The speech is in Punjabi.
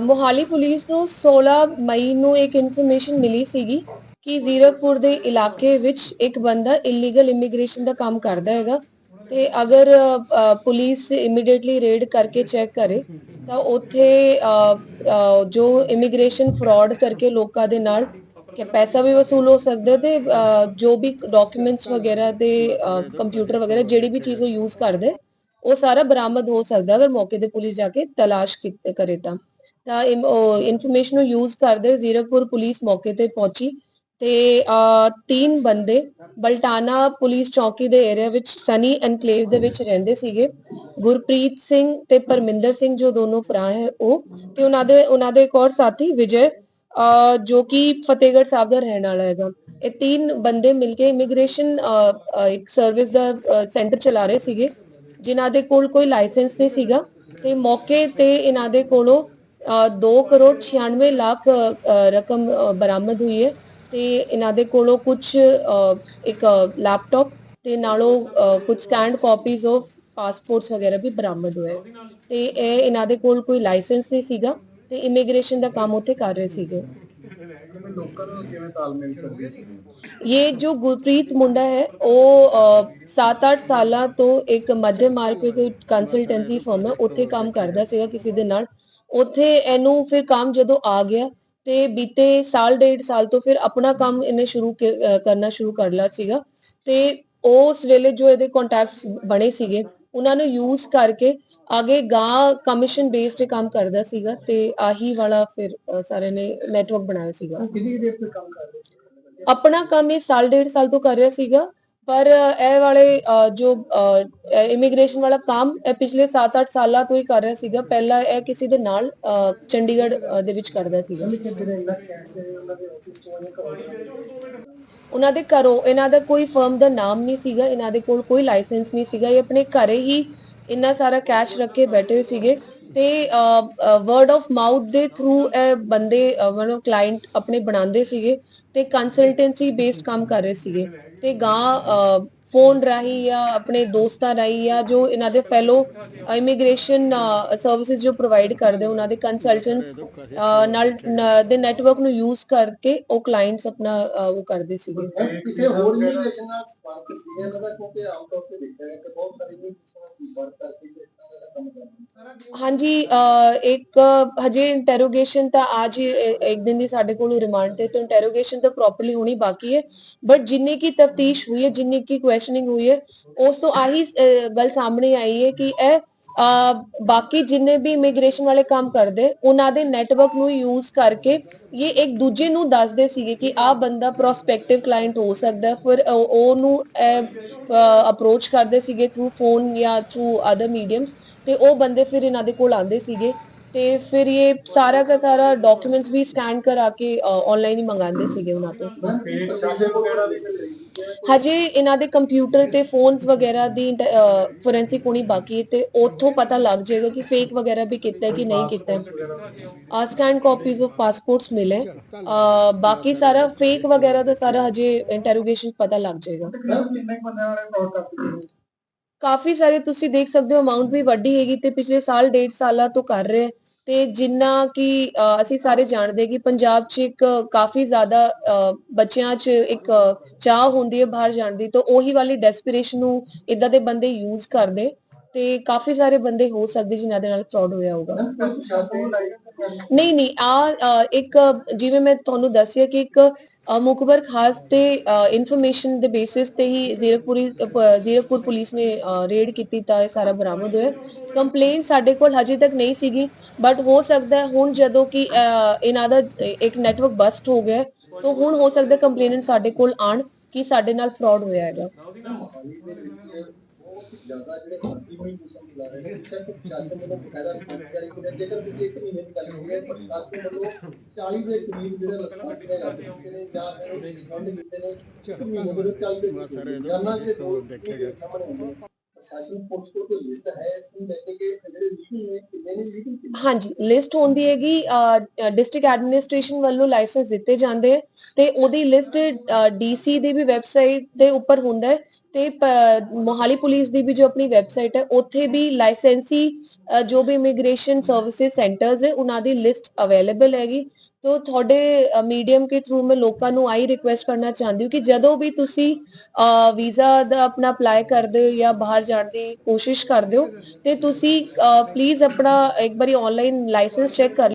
ਮੋਹਾਲੀ ਪੁਲਿਸ ਨੂੰ 16 ਮਈ ਨੂੰ ਇੱਕ ਇਨਫੋਰਮੇਸ਼ਨ ਮਿਲੀ ਸੀਗੀ ਕਿ ਜ਼ੀਰਕਪੁਰ ਦੇ ਇਲਾਕੇ ਵਿੱਚ ਇੱਕ ਬੰਦਾ ਇਲੀਗਲ ਇਮੀਗ੍ਰੇਸ਼ਨ ਦਾ ਕੰਮ ਕਰਦਾ ਹੈਗਾ ਤੇ ਅਗਰ ਪੁਲਿਸ ਇਮੀਡੀਏਟਲੀ ਰੇਡ ਕਰਕੇ ਚੈੱਕ ਕਰੇ, ਤਾਂ ਉੱਥੇ ਜੋ ਇਮੀਗ੍ਰੇਸ਼ਨ ਫਰਾਡ ਕਰਕੇ ਲੋਕਾਂ ਦੇ ਨਾਲ ਕਿ ਪੈਸਾ ਵੀ ਵਸੂਲ ਹੋ ਸਕਦਾ ਹੈ ਤੇ ਜੋ ਵੀ ਡਾਕੂਮੈਂਟਸ ਵਗੈਰਾ ਤੇ ਕੰਪਿਊਟਰ ਵਗੈਰਾ, ਜਿਹੜੀ ਵੀ ਚੀਜ਼ ਉਹ ਯੂਜ਼ ਕਰਦੇ ਉਹ ਸਾਰਾ ਬਰਾਮਦ ਹੋ ਸਕਦਾ ਅਗਰ ਮੌਕੇ ਤੇ ਪੁਲਿਸ ਜਾ ਕੇ ਤਲਾਸ਼ ਕਰੇ ਤਾਂ। ਤਾਂ ਇਨਫੋਰਮੇਸ਼ਨ ਨੂੰ ਯੂਜ਼ ਕਰਦੇ ਜ਼ੀਰਕਪੁਰ ਪੁਲਿਸ ਮੌਕੇ ਤੇ ਪਹੁੰਚੀ ਤੇ ਤਿੰਨ ਬੰਦੇ ਬਲਟਾਨਾ ਪੁਲਿਸ ਚੌਕੀ ਦੇ ਏਰੀਆ ਵਿੱਚ ਸਨੀ ਐਨਕਲੇਵ ਦੇ ਵਿੱਚ ਰਹਿੰਦੇ ਸੀਗੇ। ਗੁਰਪ੍ਰੀਤ ਸਿੰਘ ਤੇ ਪਰਮਿੰਦਰ ਸਿੰਘ ਜੋ ਦੋਨੋਂ ਭਰਾ ਹੈ ਉਹ ਤੇ ਉਹਨਾਂ ਦੇ ਉਹਨਾਂ ਦੇ ਇੱਕ ਹੋਰ ਸਾਥੀ ਵਿਜੇ ਜੋ ਕਿ ਫਤਿਹਗੜ੍ਹ ਸਾਹਿਬ ਦਾ ਰਹਿਣ ਵਾਲਾ ਹੈਗਾ। ਇਹ ਤਿੰਨ ਬੰਦੇ ਮਿਲ ਕੇ ਇਮੀਗ੍ਰੇਸ਼ਨ ਇੱਕ ਸਰਵਿਸ ਦਾ ਸੈਂਟਰ ਚਲਾ ਰਹੇ ਸੀਗੇ। ਜਿਨ੍ਹਾਂ ਦੇ ਕੋਲ ਕੋਈ ਲਾਇਸੈਂਸ ਨਹੀਂ ਸੀਗਾ ਤੇ ਮੌਕੇ ਤੇ ਇਹਨਾਂ ਦੇ ਕੋਲੋਂ 2 ਕਰੋੜ 96 ਲੱਖ ਰਕਮ ਬਰਾਮਦ ਹੋਈ ਹੈ। ਤੇ ਇਹਨਾਂ ਦੇ ਕੋਲੋਂ ਕੁਝ ਇੱਕ ਲੈਪਟਾਪ ਤੇ ਨਾਲੋਂ ਅ, ਕੁਝ ਸਕੈਨਡ ਕਾਪੀਜ਼ ਆਫ ਪਾਸਪੋਰਟਸ ਵਗੈਰਾ ਵੀ ਬਰਾਮਦ ਹੋਏ। ਤੇ ਇਹ ਇਹਨਾਂ ਦੇ ਕੋਲ ਕੋਈ ਲਾਇਸੈਂਸ ਨਹੀਂ ਸੀਗਾ ਤੇ ਇਮੀਗ੍ਰੇਸ਼ਨ ਦਾ ਕੰਮ ਉੱਥੇ ਕਰ ਰਹੇ ਸੀਗੇ। ਲੋਕਾਂ ਨੂੰ ਕਿਵੇਂ ਤਾਲਮੇਲ ਕਰਦੇ ਉਹ 7-8 ਸਾਲਾਂ ਤੋਂ ਇੱਕ ਮੱਧ ਮਾਰਕੀਟ ਕੰਸਲਟੈਂਸੀ ਫਰਮ ਹੈ ਉੱਥੇ ਕੰਮ ਕਰਦਾ ਸੀਗਾ ਕਿਸੇ ਦੇ ਨਾਲ ਉੱਥੇ ਇਹਨੂੰ ਫਿਰ ਕੰਮ ਜਦੋਂ ਆ ਗਿਆ ਤੇ ਬੀਤੇ ਸਾਲ ਡੇਢ ਸਾਲ ਤੋਂ ਫਿਰ ਆਪਣਾ ਕੰਮ ਇਹਨੇ ਸ਼ੁਰੂ ਕਰਨਾ ਸ਼ੁਰੂ ਕਰ ਲਿਆ ਸੀਗਾ ਤੇ ਉਸ ਵੇਲੇ ਜੋ ਇਹਦੇ ਕੰਟੈਕਟਸ ਬਣੇ ਸੀਗੇ ਉਹਨਾਂ ਨੂੰ ਯੂਜ਼ ਕਰਕੇ ਅੱਗੇ ਗਾਂ ਕਮਿਸ਼ਨ ਬੇਸਡ ਕੰਮ ਕਰਦਾ ਸੀਗਾ ਤੇ ਆਹੀ ਵਾਲਾ ਫਿਰ ਸਾਰਿਆਂ ਨੇ ਨੈਟਵਰਕ ਬਣਾਇਆ ਸੀਗਾ। ਕਿੰਨੀ ਦੇਰ ਤੋਂ ਕੰਮ ਕਰਦੇ ਸੀ? ਆਪਣਾ ਕੰਮ ਇਹ ਸਾਲ ਡੇਢ ਸਾਲ ਤੋਂ ਕਰ ਰਿਹਾ ਸੀਗਾ। ਪਰ ਇਹ ਵਾਲੇ ਜੋ ਇਮੀਗ੍ਰੇਸ਼ਨ ਵਾਲਾ ਕੰਮ ਇਹ ਪਿਛਲੇ 7-8 ਸਾਲਾਂ ਤੋਂ ਹੀ ਕਰ ਰਿਹਾ ਸੀਗਾ। ਪਹਿਲਾਂ ਇਹ ਕਿਸੇ ਦੇ ਨਾਲ ਚੰਡੀਗੜ੍ਹ ਦੇ ਵਿੱਚ ਕਰਦਾ ਸੀਗਾ। ਉਹਨਾਂ ਦੇ ਘਰੋਂ, ਇਹਨਾਂ ਦਾ ਕੋਈ ਫਰਮ ਦਾ ਨਾਮ ਨਹੀਂ ਸੀਗਾ। ਇਹਨਾਂ ਦੇ ਕੋਲ ਕੋਈ ਲਾਇਸੈਂਸ ਨਹੀਂ ਸੀਗਾ। ਇਹ ਆਪਣੇ ਘਰੇ ਹੀ ਇੰਨਾ ਸਾਰਾ ਕੈਸ਼ ਰੱਖ ਕੇ ਬੈਠੇ ਹੋਏ ਸੀਗੇ। ਤੇ ਵਰਡ ਆਫ ਮਾਊਥ ਦੇ ਥਰੂ ਇਹ ਬੰਦੇ ਮਨੋ ਕਲਾਇੰਟ ਆਪਣੇ ਬਣਾਉਂਦੇ ਸੀਗੇ ਤੇ ਕੰਸਲਟੈਂਸੀ ਬੇਸਡ ਕੰਮ ਕਰ ਰਹੇ ਸੀਗੇ ਤੇ ਗਾਂ ਫੋਨ ਰਾਹੀਂ ਜਾਂ ਆਪਣੇ ਦੋਸਤਾਂ ਰਾਹੀਂ ਜਾਂ ਜੋ ਇਹਨਾਂ ਦੇ ਫੈਲੋ ਇਮੀਗ੍ਰੇਸ਼ਨ ਸਰਵਿਸਿਜ਼ ਜੋ ਪ੍ਰੋਵਾਈਡ ਕਰਦੇ ਉਹਨਾਂ ਦੇ ਕੰਸਲਟੈਂਟਸ ਨਾਲ ਦੇ ਨੈਟਵਰਕ ਨੂੰ ਯੂਜ਼ ਕਰਕੇ ਉਹ ਕਲਾਇੰਟਸ ਆਪਣਾ ਉਹ ਕਰਦੇ ਸੀਗੇ। ਕਿਸੇ ਹੋਰ ਇਮੀਗ੍ਰੇਸ਼ਨ ਨਾਲ ਸੰਪਰਕ ਸੀ ਇਹਨਾਂ ਦਾ ਕਿਉਂਕਿ ਆਮ ਤੌਰ ਤੇ ਦੇਖਿਆ ਹੈ ਕਿ ਬਹੁਤ ਸਾਰੇ ਇਮੀਗ੍ਰੇਸ਼ਨ ਨਾਲ ਸੰਪਰਕ ਕਰਕੇ ਇਸ ਤਰ੍ਹਾਂ ਦਾ ਕੰਮ ਕਰਦੇ ਨੇ ਹਾਂਜੀ ਅਹ, ਇੱਕ ਹਜੇ ਇੰਟਰੋਗੇਸ਼ਨ ਤਾਂ ਅੱਜ ਇੱਕ ਦਿਨ ਦੀ ਸਾਡੇ ਕੋਲ ਰਿਮਾਂਡ ਤੇ ਤਾਂ ਇੰਟਰੋਗੇਸ਼ਨ ਤਾਂ ਪ੍ਰੋਪਰਲੀ ਹੋਣੀ ਬਾਕੀ ਹੈ। ਬਟ ਜਿੰਨੀ ਕੀ ਤਫਤੀਸ਼ ਹੋਈ ਹੈ ਜਿੰਨੀ ਕੀ ਕੁਐਸਚਨਿੰਗ ਹੋਈ ਹੈ ਉਸ ਤੋਂ ਆਹੀ ਗੱਲ ਸਾਹਮਣੇ ਆਈ ਹੈ ਕਿ ਇਹ ਬਾਕੀ ਜਿੰਨੇ ਵੀ ਇਮੀਗ੍ਰੇਸ਼ਨ ਵਾਲੇ ਕੰਮ ਕਰਦੇ, ਉਹਨਾਂ ਦੇ ਨੈਟਵਰਕ ਨੂੰ ਯੂਜ਼ ਕਰਕੇ ਇਹ ਇੱਕ ਦੂਜੇ ਨੂੰ ਦੱਸਦੇ ਸੀਗੇ ਕਿ ਆਹ ਬੰਦਾ ਪ੍ਰੋਸਪੈਕਟਿਵ ਕਲਾਇੰਟ ਹੋ ਸਕਦਾ ਫਿਰ ਉਹ- ਉਹਨੂੰ ਅਪਰੋਚ ਕਰਦੇ ਸੀਗੇ ਥਰੂ ਫੋਨ ਜਾਂ ਥਰੂ ਅਦਰ ਮੀਡੀਅਮਸ ਤੇ ਉਹ ਬੰਦੇ ਫਿਰ ਇਹਨਾਂ ਦੇ ਕੋਲ ਆਉਂਦੇ ਸੀਗੇ। ਤੇ ਫਿਰ ਇਹ ਸਾਰਾ ਦਾ ਸਾਰਾ ਡਾਕੂਮੈਂਟਸ ਵੀ ਸਕੈਨ ਕਰਾ ਕੇ ਆਨਲਾਈਨ ਹੀ ਮੰਗਾਉਂਦੇ ਸੀਗੇ ਉਹਨਾਂ ਤੋਂ। ਹਜੇ ਇਹਨਾਂ ਦੇ ਕੰਪਿਊਟਰ ਤੇ ਫੋਨਸ ਵਗੈਰਾ ਦੀ ਫੋਰੈਂਸਿਕ ਹੋਣੀ ਬਾਕੀ ਤੇ ਉੱਥੋਂ ਪਤਾ ਲੱਗ ਜਾਏਗਾ ਕਿ ਫੇਕ ਵਗੈਰਾ ਵੀ ਕੀਤਾ ਕਿ ਨਹੀਂ ਕੀਤਾ ਸਕੈਨ ਕਾਪੀਜ਼ ਆਫ ਪਾਸਪੋਰਟਸ ਮਿਲੇ। ਬਾਕੀ ਸਾਰਾ ਫੇਕ ਵਗੈਰਾ ਦਾ ਸਾਰਾ ਹਜੇ ਇੰਟਰੋਗੇਸ਼ਨ ਪਤਾ ਲੱਗ ਜਾਏਗਾ। ਕਾਫੀ ਸਾਰੇ ਤੁਸੀਂ ਦੇਖ ਸਕਦੇ ਹੋ ਅਮਾਉਂਟ ਵੀ ਵੱਡੀ ਹੈਗੀ ਤੇ ਪਿਛਲੇ ਸਾਲ, ਡੇਢ ਸਾਲਾਂ ਤੋਂ ਕਰ ਰਹੇ ਤੇ ਜਿੰਨਾ ਕਿ ਅਸੀਂ ਸਾਰੇ ਜਾਣਦੇ ਕਿ ਪੰਜਾਬ 'ਚ ਇੱਕ ਕਾਫੀ ਜ਼ਿਆਦਾ ਬੱਚਿਆਂ 'ਚ ਇੱਕ ਚਾਹ ਹੁੰਦੀ ਹੈ ਬਾਹਰ ਜਾਣ ਦੀ, ਤਾਂ ਉਹੀ ਵਾਲੀ ਡੈਸਪੀਰੇਸ਼ਨ ਨੂੰ ਇਦਾਂ ਦੇ ਬੰਦੇ ਯੂਜ਼ ਕਰਦੇ, ਤੇ ਕਾਫੀ ਸਾਰੇ ਬੰਦੇ ਹੋ ਸਕਦੇ ਜਿਨ੍ਹਾਂ ਦੇ ਨਾਲ ਫਰਾਡ ਹੋਇਆ ਹੋਊਗਾ। ਨਹੀਂ ਨਹੀਂ ਆ ਇੱਕ, ਜਿਵੇਂ ਮੈਂ ਤੁਹਾਨੂੰ ਦੱਸਿਆ ਕਿ ਇੱਕ ਮੁਖਬਰ ਖਾਸ ਤੇ ਇਨਫੋਰਮੇਸ਼ਨ ਦੇ ਬੇਸਿਸ ਤੇ ਹੀ ਜ਼ੀਰਕਪੁਰੀ ਜ਼ੀਰਕਪੁਰ ਪੁਲਿਸ ਨੇ ਰੇਡ ਕੀਤੀ ਤਾਂ ਇਹ ਸਾਰਾ ਬਰਾਮਦ ਹੋਇਆ। ਕੰਪਲੇਨ ਸਾਡੇ ਕੋਲ ਹਜੇ ਤੱਕ ਨਹੀਂ ਸੀਗੀ ਬਟ ਹੋ ਸਕਦਾ ਹੈ ਹੁਣ ਜਦੋਂ ਕਿ ਇਹਨਾਂ ਦਾ ਇੱਕ ਨੈਟਵਰਕ ਬਸਟ ਹੋ ਗਿਆ ਤਾਂ ਹੁਣ ਹੋ ਸਕਦਾ ਕੰਪਲੇਨੈਂਟ ਸਾਡੇ ਕੋਲ ਆਣ ਕਿ ਸਾਡੇ ਨਾਲ ਫਰਾਡ ਹੋਇਆ ਹੈਗਾ। ਦੇ ਜ਼ਿਆਦਾ ਜਿਹੜੇ ਫਰਜ਼ੀ ਹੋਈ ਚਲਾ ਰਹੇ ਨੇ ਸਿਰਫ ਪ੍ਰਸ਼ਾਸਨ ਵੱਲੋਂ ਬਕਾਇਦਾ ਰਿਪੋਰਟ ਜਾਰੀ ਕੀਤੀ ਹੈ। ਜੇਕਰ ਤੁਸੀਂ ਇੱਕ ਮਹੀਨੇ ਦੀ ਗੱਲ ਕਰੀਏ ਪ੍ਰਸ਼ਾਸਨ ਵੱਲੋਂ 40 ਦੇ ਕਰੀਬ ਜਿਹੜੇ ਰਸਤਾ ਜਿਹੜੇ ਲੱਗ ਚੁੱਕੇ ਨੇ ਜਾਂ ਫਿਰ ਉਹ ਨੇ ਇੱਕ ਮਹੀਨੇ ਦੇ ਜਾਨਾਂ ਦੇ ਦੋ ਆਉਂਦੇ ਨੇ। ਪ੍ਰਸ਼ਾਸਨ ਪੁਲਿਸ ਕੋਲ ਕੋਈ ਲਿਸਟ ਹੈ? ਇਸ ਲੈ ਕੇ ਕਿ ਜਿਹੜੇ ਲੀਗਲ ਨੇ, ਕਿੰਨੇ ਨੇ ਲੀਗਲ ਕਿੰਨੇ? ਹਾਂਜੀ ਲਿਸਟ ਹੁੰਦੀ ਹੈਗੀ ਡਿਸਟ੍ਰਿਕਟ ਐਡਮਿਨਿਸਟ੍ਰੇਸ਼ਨ ਵੱਲੋਂ ਲਾਇਸੈਂਸ ਦਿੱਤੇ ਜਾਂਦੇ ਤੇ ਉਹਦੀ ਲਿਸਟ ਡੀਸੀ ਦੀ ਵੀ ਵੈਬਸਾਈਟ ਦੇ ਉੱਪਰ ਹੁੰਦਾ ਹੈ ਤੇ ਮੋਹਾਲੀ ਪੁਲਿਸ ਦੀ ਵੀ ਜੋ ਆਪਣੀ ਵੈਬਸਾਈਟ ਹੈ, ਉੱਥੇ ਵੀ ਲਾਇਸੈਂਸੀ ਜੋ ਵੀ ਇਮੀਗ੍ਰੇਸ਼ਨ ਸਰਵਿਸਿਜ਼ ਸੈਂਟਰਸ ਹੈ ਉਹਨਾਂ ਦੀ ਲਿਸਟ ਅਵੇਲੇਬਲ ਹੈਗੀ। ਤੋ ਤੁਹਾਡੇ ਮੀਡੀਅਮ ਕੇ ਥਰੂ ਮੈਂ ਲੋਕਾਂ ਨੂੰ ਆਈ ਰਿਕੁਐਸਟ ਕਰਨਾ ਚਾਹੁੰਦੀ ਹਾਂ ਕਿ ਜਦੋਂ ਵੀ ਤੁਸੀਂ ਵੀਜ਼ਾ ਦਾ ਆਪਣਾ ਅਪਲਾਈ ਕਰਦੇ ਹੋ ਜਾਂ ਬਾਹਰ ਜਾਣ ਦੀ ਕੋਸ਼ਿਸ਼ ਕਰਦੇ ਹੋ, ਤੇ ਤੁਸੀਂ ਪਲੀਜ਼ ਆਪਣਾ ਇੱਕ ਵਾਰੀ ਆਨਲਾਈਨ ਲਾਇਸੈਂਸ ਚੈੱਕ ਕਰ